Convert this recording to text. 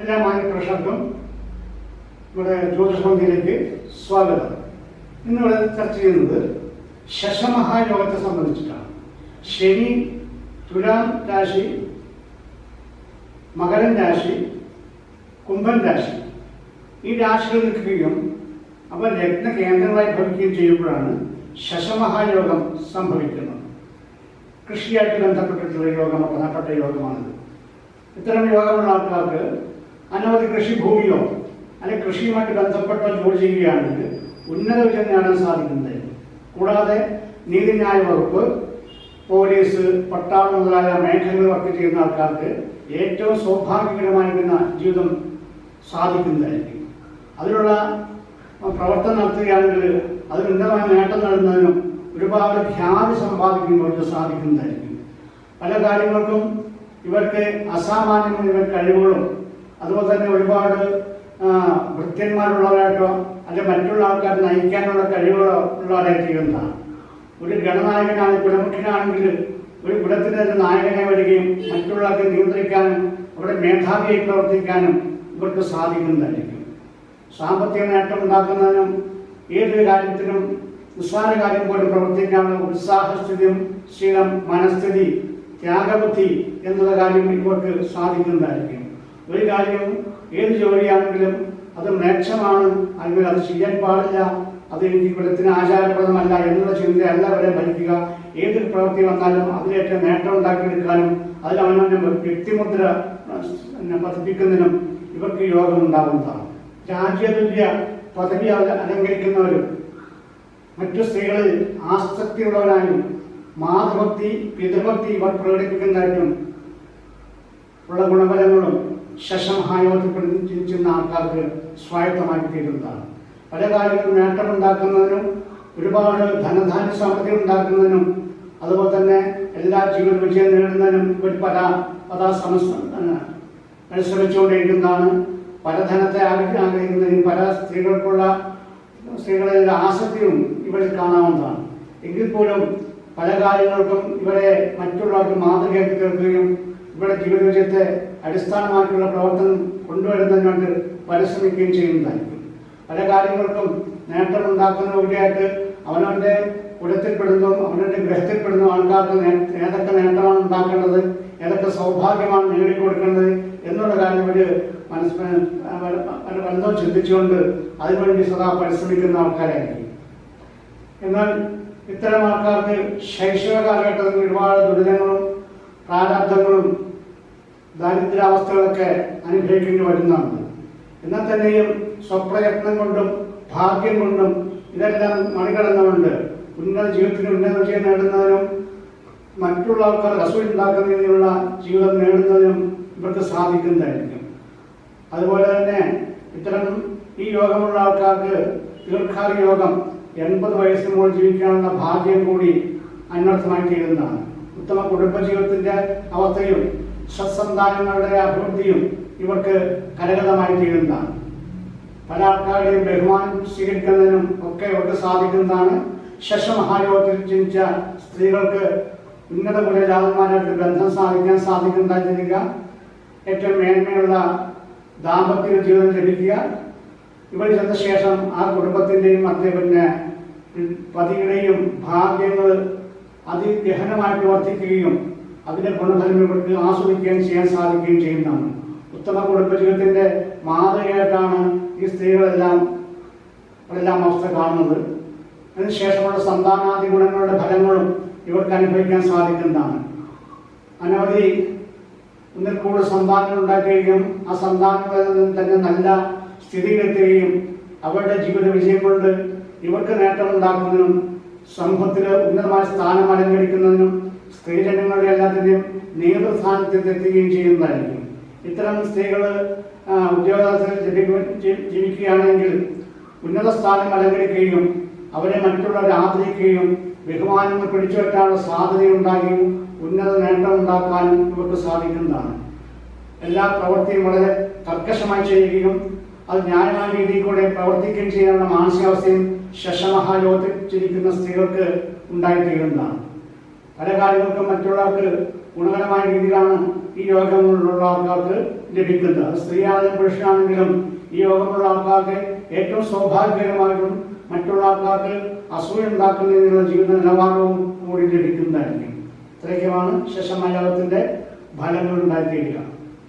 എല്ലാ മാന്യ മാന്യപ്രേക്ഷകർക്കും നമ്മുടെ ജ്യോതിഷമന്തിയിലേക്ക് സ്വാഗതം. ഇന്നിവിടെ ചർച്ച ചെയ്യുന്നത് ശശമഹായോഗത്തെ സംബന്ധിച്ചിട്ടാണ്. ശനി തുലാം രാശി മകരൻ രാശി കുംഭൻ രാശി. ഈ രാശികൾ നിൽക്കുകയും അവ ലഗ്ന കേന്ദ്രങ്ങളായി ഭവിക്കുകയും ചെയ്യുമ്പോഴാണ് ശശമഹായോഗം സംഭവിക്കുന്നത്. കൃഷിയായിട്ട് ബന്ധപ്പെട്ടിട്ടുള്ള യോഗം പ്രധാനപ്പെട്ട യോഗമാണിത്. ഇത്തരം യോഗമുള്ള ആൾക്കാർക്ക് അനവധി കൃഷിഭൂമിയോ അല്ലെങ്കിൽ കൃഷിയുമായിട്ട് ബന്ധപ്പെട്ടോ ജോലി ചെയ്യുകയാണെങ്കിൽ ഉന്നത വിജയം നേടാൻ സാധിക്കുന്നത്. കൂടാതെ നീതിന്യായ വകുപ്പ് പോലീസ് പട്ടാളം മുതലായ മേഖലകളിൽ വർക്ക് ചെയ്യുന്ന ആൾക്കാർക്ക് ഏറ്റവും സൗഭാഗ്യകരമായിരിക്കുന്ന ജീവിതം സാധിക്കുന്നതായിരിക്കും. അതിനുള്ള പ്രവർത്തനം നടത്തുകയാണെങ്കിൽ അതിന് ഉന്നതമായ നേട്ടം നേടുന്നതിനും ഒരുപാട് ഖ്യാതി സമ്പാദിക്കുന്നവർക്ക് സാധിക്കുന്നതായിരിക്കും. പല കാര്യങ്ങൾക്കും ഇവർക്ക് അസാമാന്യമായ കഴിവുകളും അതുപോലെ തന്നെ ഒരുപാട് വൃത്യന്മാരുള്ളവരായിട്ടോ അല്ലെ മറ്റുള്ള ആൾക്കാരെ നയിക്കാനുള്ള കഴിവുകളോ ഉള്ളവരായി തീരുന്നതാണ് ഒരു ഗണനായകനാണ് കുലമുഖനാണെങ്കിൽ ഒരു കുലത്തിന് തന്നെ നായകനെ വരികയും മറ്റുള്ളവർക്ക് നിയന്ത്രിക്കാനും അവരുടെ മേധാവിയായി പ്രവർത്തിക്കാനും ഇവർക്ക് സാധിക്കുന്നതായിരിക്കും. സാമ്പത്തിക നേട്ടം ഉണ്ടാക്കുന്നതിനും ഏതൊരു കാര്യത്തിനും നിസ്സാര കാര്യം പോലും പ്രവർത്തിക്കാനുള്ള ഉത്സാഹസ്ഥിതിയും ശീലം മനസ്ഥിതി ത്യാഗബുദ്ധി എന്നുള്ള കാര്യം ഇവർക്ക് സാധിക്കുന്നതായിരിക്കും. ഒരു കാര്യം ഏത് ജോലിയാണെങ്കിലും അത് മ്ലേച്ഛമാണ് അല്ലെങ്കിൽ അത് ചെയ്യാൻ പാടില്ല. അത് എനിക്ക് കുലത്തിന് ആചാരപ്രദമല്ല എന്നുള്ള ചിന്തയല്ല അവരെ ഭരിക്കുക. ഏതൊരു പ്രവൃത്തി വന്നാലും അതിലേറ്റവും നേട്ടം ഉണ്ടാക്കിയെടുക്കാനും അതിൽ അവനവന്റെ വ്യക്തിമുദ്ര പതിപ്പിക്കുന്നതിനും ഇവർക്ക് യോഗം ഉണ്ടാകുന്നതാണ് രാജ്യതുല്യ പദവി അല- അലങ്കരിക്കുന്നവരും മറ്റു സ്ത്രീകളിൽ ആസക്തിയുള്ളവരായും മാതൃഭക്തി പിതൃഭക്തി ഇവർ പ്രകടിപ്പിക്കുന്നതായിട്ടും ഉള്ള ഗുണഫലങ്ങളും ശശമഹായോഗത്തിൽ ചിന്തിക്കുന്ന ആൾക്കാർക്ക് സ്വായത്തമാക്കി തീരുന്നതാണ് പല കാര്യങ്ങളും നേട്ടമുണ്ടാക്കുന്നതിനും ഒരുപാട് ധനധാന്യ സമൃദ്ധി ഉണ്ടാക്കുന്നതിനും അതുപോലെ തന്നെ എല്ലാ ജീവിത വിജയം നേടുന്നതിനും ഇവർ പല പല സമസ് പരിശ്രമിച്ചുകൊണ്ടിരിക്കുന്നതാണ്. പല ധനത്തെ ആഗ്രഹ- ആഗ്രഹിക്കുന്നതിനും പല സ്ത്രീകൾക്കുള്ള സ്ത്രീകളിൽ ആസക്തിയും ഇവരിൽ കാണാവുന്നതാണ്. എങ്കിൽ പോലും പല കാര്യങ്ങൾക്കും ഇവരെ മറ്റുള്ളവർക്ക് മാതൃകയാക്കി തീർക്കുകയും ഇവിടെ ജീവിത വിജയത്തെ അടിസ്ഥാനമാക്കിയുള്ള പ്രവർത്തനം കൊണ്ടുവരുന്നതിന് വേണ്ടി പരിശ്രമിക്കുകയും ചെയ്യുന്നതായിരിക്കും. പല കാര്യങ്ങൾക്കും നേട്ടമുണ്ടാക്കുന്നതിലൂടെയായിട്ട് അവനവന്റെ കുലത്തിൽപ്പെടുന്നതും അവനവന്റെ ഗ്രഹത്തിൽപ്പെടുന്നതും ആൾക്കാർക്ക് ഏതൊക്കെ നേട്ടമാണ് ഉണ്ടാക്കേണ്ടത് ഏതൊക്കെ സൗഭാഗ്യമാണ് നേടിക്കൊടുക്കേണ്ടത് എന്നുള്ള കാര്യം ഇവർ മനസ്സ് ബന്ധം ചിന്തിച്ചുകൊണ്ട് അതിനുവേണ്ടി സദാ പരിശ്രമിക്കുന്ന ആൾക്കാരായിരിക്കും. എന്നാൽ ഇത്തരം ആൾക്കാർക്ക് ശൈശവ കാലഘട്ടത്തിൽ ഒരുപാട് ദുരിതങ്ങളും പ്രാരാബ്ദങ്ങളും ദാരിദ്ര്യാവസ്ഥകളൊക്കെ അനുഭവിക്കേണ്ടി വരുന്നതാണ് എന്നാൽ തന്നെയും സ്വപ്രയത്നം കൊണ്ടും ഭാഗ്യം കൊണ്ടും ഇതെല്ലാം മറികടന്നുകൊണ്ട് ഉന്നത ജീവിതത്തിന് ഉന്നത വിജയം നേടുന്നതിനും മറ്റുള്ള ആൾക്കാർ അസുഖമുണ്ടാക്കുന്നതിനുള്ള ജീവിതം നേടുന്നതിനും ഇവർക്ക് സാധിക്കുന്നതായിരിക്കും. അതുപോലെ തന്നെ ഇത്തരം ഈ യോഗമുള്ള ആൾക്കാർക്ക് ദീർഘായു യോഗം എൺപത് വയസ്സിന് മുകളിൽ ജീവിക്കാനുള്ള ഭാഗ്യം കൂടി അന്വർത്ഥമായി തീരുന്നതാണ്. ഉത്തമ കുടുംബജീവിതത്തിന്റെ അവസ്ഥയും സത്സന്താനങ്ങളുടെ അഭിവൃദ്ധിയും ഇവർക്ക് കരകതമായി തീരുന്നതാണ്. പല ആൾക്കാരുടെയും ബഹുമാനം സ്വീകരിക്കുന്നതിനും ഒക്കെ ഇവർക്ക് സാധിക്കുന്നതാണ്. ശശമഹായോഗത്തിൽ ജനിച്ച സ്ത്രീകൾക്ക് ഉന്നത കുലജാതന്മാരായിട്ട് ബന്ധം സാധിക്കാൻ സാധിക്കുന്നതായിരിക്കുക ഏറ്റവും മേന്മയുള്ള ദാമ്പത്യ ജീവിതം ലഭിക്കുക. ഇവർ ചെന്ന ശേഷം ആ കുടുംബത്തിന്റെയും പിന്നെ പതിയുടെയും ഭാഗ്യങ്ങൾ അതിഗഹനമായിട്ട് വർദ്ധിക്കുകയും അതിന്റെ ഗുണഫലം ഇവർക്ക് ആസ്വദിക്കുകയും ചെയ്യാൻ സാധിക്കുകയും ചെയ്യുന്നതാണ്. ഉത്തമ കുടുംബജീവിതത്തിന്റെ മാതൃകയായിട്ടാണ് ഈ സ്ത്രീകളെല്ലാം എല്ലാം അവസ്ഥ കാണുന്നത്. അതിനുശേഷമുള്ള സന്താനാദി ഗുണങ്ങളുടെ ഫലങ്ങളും ഇവർക്ക് അനുഭവിക്കാൻ സാധിക്കുന്നതാണ്. അനവധി ഒന്നിൽ കൂടുതൽ സന്താനങ്ങൾ ഉണ്ടാക്കുകയും ആ സന്താനങ്ങളിൽ തന്നെ നല്ല സ്ഥിതിയിലെത്തുകയും അവരുടെ ജീവിത വിജയം കൊണ്ട് ഇവർക്ക് നേട്ടമുണ്ടാക്കുന്നതിനും സമൂഹത്തിൽ ഉന്നതമായ സ്ഥാനം അലങ്കരിക്കുന്നതിനും സ്ത്രീജനങ്ങളുടെ എല്ലാത്തിന്റെയും നേതൃസ്ഥാനത്തിൽ എത്തുകയും ചെയ്യുന്നതായിരിക്കും. ഇത്തരം സ്ത്രീകൾ ജീ- ജീവിക്കുകയാണെങ്കിൽ ഉന്നത സ്ഥാനം അലങ്കരിക്കുകയും അവരെ മറ്റുള്ളവരെ ആദരിക്കുകയും ബഹുമാനങ്ങൾ പിടിച്ചു വെക്കാനുള്ള സാധ്യതയുണ്ടാകുകയും ഉന്നത നേട്ടം ഉണ്ടാക്കാനും ഇവർക്ക് സാധിക്കുന്നതാണ്. എല്ലാ പ്രവൃത്തിയും വളരെ കർക്കശമായി ചെയ്യുകയും അത് ന്യായമായ രീതിയിൽ കൂടെ പ്രവർത്തിക്കുകയും ചെയ്യാനുള്ള മാനസികാവസ്ഥയും ശശമഹാലോകത്തിൽ ചിരിക്കുന്ന സ്ത്രീകൾക്ക് ഉണ്ടായിത്തീരുന്നതാണ്. പല കാര്യങ്ങൾക്കും മറ്റുള്ളവർക്ക് ഗുണകരമായ രീതിയിലാണ് ഈ യോഗങ്ങളിലുള്ള ആൾക്കാർക്ക് ലഭിക്കുന്നത്. അത് സ്ത്രീയാണെങ്കിലും പുരുഷനാണെങ്കിലും ഈ യോഗമുള്ള ആൾക്കാർക്ക് ഏറ്റവും സൗഭാഗ്യകരമായിട്ടും മറ്റുള്ള ആൾക്കാർക്ക് അസൂയ ഉണ്ടാക്കുന്നതിനുള്ള ജീവിത നിലവാരവും കൂടി ലഭിക്കുന്നതായിരിക്കും. ഇത്രയൊക്കെയാണ് ശേഷമായ യോഗത്തിന്റെ ഫലങ്ങൾ ഉണ്ടായിത്തീരുക.